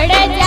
கடல்